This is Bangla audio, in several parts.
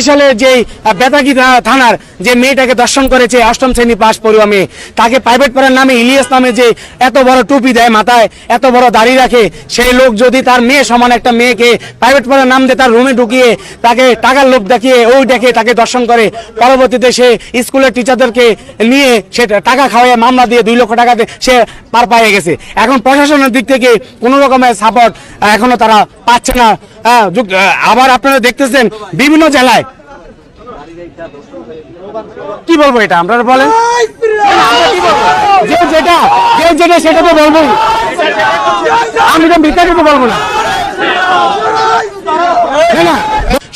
বরিশালের যে বেতাগী থানার যে মেয়েটাকে দর্শন করেছে, অষ্টম শ্রেণি পাস পড়ুয়া মেয়ে তাকে প্রাইভেট পড়ার নামে ইলিয়াস নামে যে এত বড় টুপি দেয় মাথায়, এত বড় দাড়ি রাখে, সেই লোক যদি তার মেয়ে সমান একটা মেয়েকে প্রাইভেট পড়ার নাম দিয়ে তার রুমে ঢুকিয়ে তাকে টাকার লোভ দেখিয়ে, ওই ডেকে তাকে দর্শন করে, পরবর্তীতে সে স্কুলের টিচারদেরকে নিয়ে সে টাকা খাওয়ায়, মামলা দিয়ে দুই লক্ষ টাকা সে পার পাইয়ে গেছে। এখন প্রশাসনের দিক থেকে কোনো রকমের সাপোর্ট এখনও তারা পাচ্ছে না। আবার আপনারা দেখতেছেন, বিভিন্ন জেলায় কি বলব এটা? আমরা বলেন। যে যেটা যে যেটা সেটা তো বলব। আমি তো মিথ্যা বলব না, না।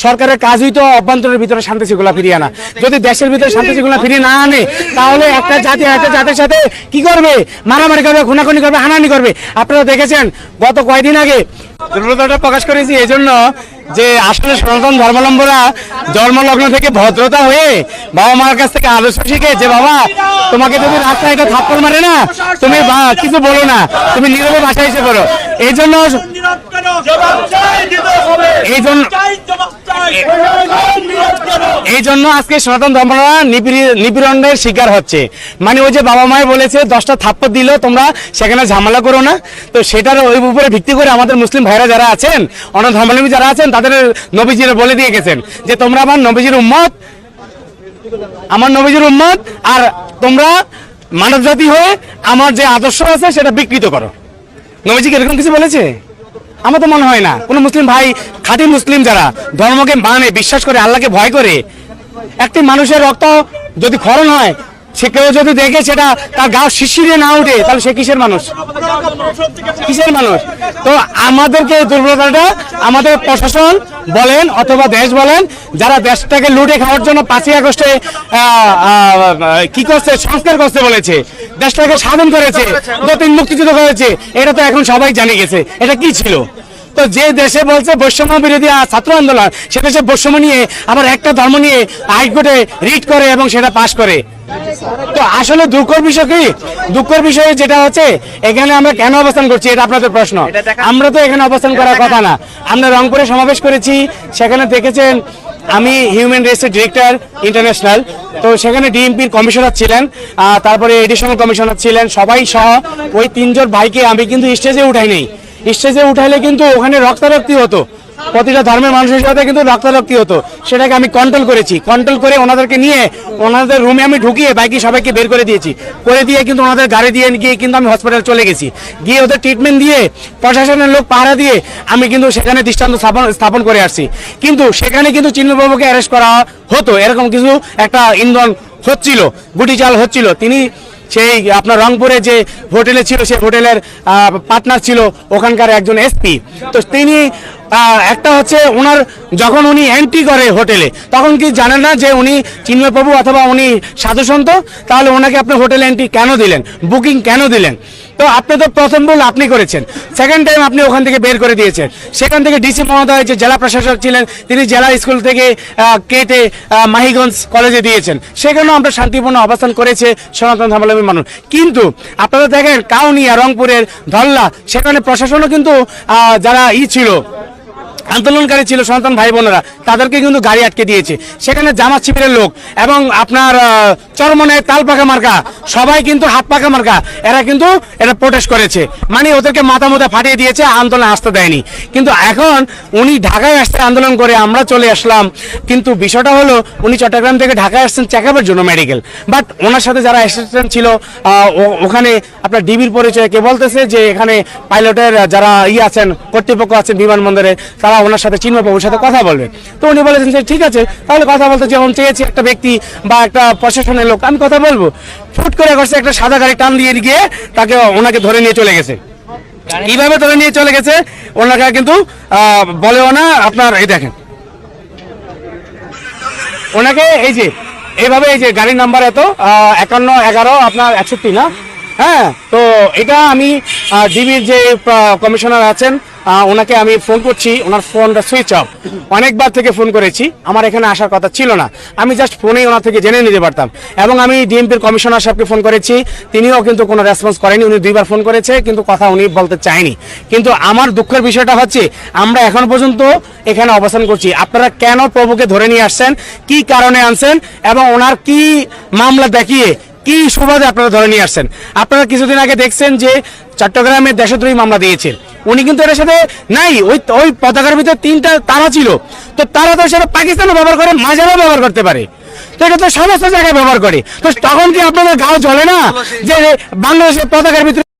সরকারের কাজই তো অভ্যন্তরের ভিতরে শান্তি শৃঙ্খলা ফিরিয়ে আনা। যদি দেশের ভিতরে শান্তি শৃঙ্খলা ফিরিয়ে না আনে, তাহলে একটা জাতি একটা জাতির সাথে কি করবে? মারামারি করবে, খুনাখুনি করবে, হানাহানি করবে। আপনারা দেখেছেন, গত কয়দিন আগে দুর্বলতাটা প্রকাশ করেছি এই জন্য যে আসলে সনাতন ধর্মাবলম্বরা জন্মলগ্ন থেকে ভদ্রতা হয়ে বাবা মার কাছ থেকে আদর্শ শিখে যে, বাবা, তোমাকে যদি রাস্তায় একটা থাপ্পড় মারে না, তুমি কিছু বলো না, তুমি নীরবে বাসায় এসে করো এই জন্য এই জন্য এই জন্য আজকে সনাতন ধর্মরা নিপীড়ি- নিপীড়নের শিকার হচ্ছে। মানে ওই যে বাবা মায় বলেছে দশটা থাপ্পড় দিল তোমরা সেখানে ঝামেলা করো না। তো সেটার ওই উপরে ভিত্তি করে আমাদের মুসলিম ভাইরা যারা আছেন অন্য ধর্মাবলম্বী যারা আছেন তাদের নবীজিরা বলে দিয়ে গেছেন যে তোমরা আমার নবীজির উম্মত আমার নবীজির উম্মত আর তোমরা মানব জাতি হয়ে আমার যে আদর্শ আছে সেটা বিকৃত করো। নবীজি কি এরকম কিছু বলেছে? আমার তো মনে হয় না। কোনো মুসলিম ভাই, খাঁটি মুসলিম যারা, ধর্মকে মানে বিশ্বাস করে, আল্লাহকে ভয় করে, একটি মানুষের রক্ত যদি খরণ হয় সে কেউ যদি দেখে সেটা তার গা শিশিরে না উঠে, তাহলে সে কিসের মানুষ? কিসের মানুষ? তো আমাদেরকে দুর্বলতাটা আমাদের প্রশাসন বলেন অথবা দেশ বলেন, যারা দেশটাকে লুটে খাওয়ার জন্য পাঁচই আগস্টে কি করছে? সংস্কার করতে বলেছে। দেশটাকে স্বাধীন করেছে নতুন মুক্তিযুদ্ধ করেছে এটা তো এখন সবাই জানে গেছে। এটা কি ছিল? তো যে দেশে বলছে বৈষম্য বিরোধী ছাত্র আন্দোলন, সে দেশে বৈষম্য নিয়ে, আবার একটা ধর্ম নিয়ে হাইকোর্টে রিট করে এবং সেটা পাশ করে। তো আসলে দুঃখের বিষয় কি? দুঃখের বিষয় যেটা হচ্ছে এখানে আমরা কেন অবস্থান করছি এটা আপনাদের প্রশ্ন। আমরা তো এখানে অবস্থান করার কথা না। আমরা রংপুরে সমাবেশ করেছি সেখানে দেখেছেন আমি হিউম্যান রাইটসের ডিরেক্টর ইন্টারন্যাশনাল তো সেখানে ডিএমপির কমিশনার ছিলেন তারপরে এডিশনাল কমিশনার ছিলেন সবাই সহ ওই তিনজন ভাইকে আমি কিন্তু স্টেজে উঠাই নেই স্টেজে উঠাইলে কিন্তু ওখানে রক্তারক্তি হতো। প্রতিটা ধর্মের মানুষের সাথে কিন্তু রক্তারক্তি হতো। সেটাকে আমি কন্ট্রোল করেছি। কন্ট্রোল করে ওনাদেরকে নিয়ে, ওনাদের রুমে আমি ঢুকিয়ে বাইকে সবাইকে বের করে দিয়েছি। করে দিয়ে কিন্তু ওনাদের গাড়ি দিয়ে গিয়ে কিন্তু আমি হসপিটাল চলে গেছি। গিয়ে ওদের ট্রিটমেন্ট দিয়ে, প্রশাসনের লোক পাহারা দিয়ে আমি কিন্তু সেখানে দৃষ্টান্ত স্থাপন স্থাপন করে আসছি। কিন্তু সেখানে কিন্তু চিন্মবাবুকে অ্যারেস্ট করা হতো। এরকম কিছু একটা ইন্ধন হচ্ছিল গুটি চাল হচ্ছিল। তিনি সেই আপনার রংপুরে যে হোটেলে ছিল, সেই হোটেলের পার্টনার ছিল ওখানকার একজন এসপি তো তিনি একটা হচ্ছে ওনার যখন উনি এন্ট্রি করে হোটেলে তখন কি জানেন না যে উনি চিন্ময়বাবু অথবা উনি সাধুসন্ত তাহলে ওনাকে আপনি হোটেলে এন্ট্রি কেন দিলেন? বুকিং কেন দিলেন? তো আপনি তো প্রথম ভুল আপনি করেছেন। সেকেন্ড টাইম আপনি ওখান থেকে বের করে দিয়েছেন। সেখান থেকে ডিসি মহোদয় যে জেলা প্রশাসক ছিলেন, তিনি জেলা স্কুল থেকে কেটে মাহিগঞ্জ কলেজে দিয়েছেন। সেখানেও আমরা শান্তিপূর্ণ অবস্থান করেছে সনাতন ধর্মাবলম্বী মানুষ। কিন্তু আপনারা দেখেন, কাউনিয়া, রংপুরের ধল্লা, সেখানে প্রশাসনও কিন্তু যারা ই ছিল আন্দোলনকারী ছিল সন্তান ভাই বোনেরা তাদেরকে কিন্তু গাড়ি আটকে দিয়েছে। সেখানে জামাত শিবিরের লোক এবং আপনার চরমনে তাল পাকা মার্কা, সবাই কিন্তু হাত পাকা মার্কা, এরা কিন্তু এটা প্রোটেস্ট করেছে। মানে ওদেরকে মাথা মোথা ফাটিয়ে দিয়েছে আন্দোলন আসতে দেয়নি। কিন্তু এখন উনি ঢাকায় আসতে আন্দোলন করে আমরা চলে আসলাম, কিন্তু বিষয়টা হলো উনি চট্টগ্রাম থেকে ঢাকায় আসছেন চেক আপের জন্য মেডিকেল বাট ওনার সাথে যারা অ্যাসিস্ট্যান্ট ছিল ওখানে আপনার ডিবির পরিচয়, কে বলতেছে যে এখানে পাইলটের যারা ই আছেন, কর্তৃপক্ষ আছেন বিমানবন্দরে, তারা ওনার সাথে চিন্ময়বাবুর সাথে কথা বলবে। তো উনি বলেছেন যে ঠিক আছে। তাহলে কথা বলতে যেমন চেয়েছি একটা ব্যক্তি বা একটা প্রশাসনের লোক, আমি কথা বলব। ফুট করে করছে একটা সাদা গাড়ি টান দিয়ে গিয়ে তাকে ওনাকে ধরে নিয়ে চলে গেছে। কীভাবে ধরে নিয়ে চলে গেছে, ওনাকে কিন্তু বলেও না, আপনার এই দেখেন। ওনাকে এই যে, এইভাবে এই যে গাড়ির নাম্বার এত একান্ন, এগারো, আপনার একষট্টি, না? হ্যাঁ তো এটা আমি ডিবির যে কমিশনার আছেন ওনাকে আমি ফোন করছি, ওনার ফোনটা সুইচ অফ অনেকবার থেকে ফোন করেছি, আমার এখানে আসার কথা ছিল না। আমি জাস্ট ফোনেই ওনার থেকে জেনে নিতে পারতাম। এবং আমি ডিএমপির কমিশনার সাহেবকে ফোন করেছি, তিনিও কিন্তু কোনো রেসপন্স করেনি, উনি দুইবার ফোন করেছে, কিন্তু কথা উনি বলতে চায়নি। কিন্তু আমার দুঃখের বিষয়টা হচ্ছে, আমরা এখন পর্যন্ত এখানে অবস্থান করছি। আপনারা কেন প্রভুকে ধরে নিয়ে আসছেন? কি কারণে আনছেন? এবং ওনার কি মামলা দেখিয়ে, কি সুবাদে আপনারা ধরে নিয়ে আসছেন? আপনারা কিছুদিন আগে দেখছেন যে চট্টগ্রামে দেশদ্রোহী মামলা দিয়েছেন। উনি কিন্তু এটার সাথে নাই, ওই ওই পতাকার ভিতরে তিনটা তারা ছিল। তো তারা তো সেটা পাকিস্তানও ব্যবহার করে, মাঝারও ব্যবহার করতে পারে। তো এটা তো সমস্ত জায়গায় ব্যবহার করে। তো তখন কি আপনাদের গাও চলে না? যে বাংলাদেশের পতাকার ভিতরে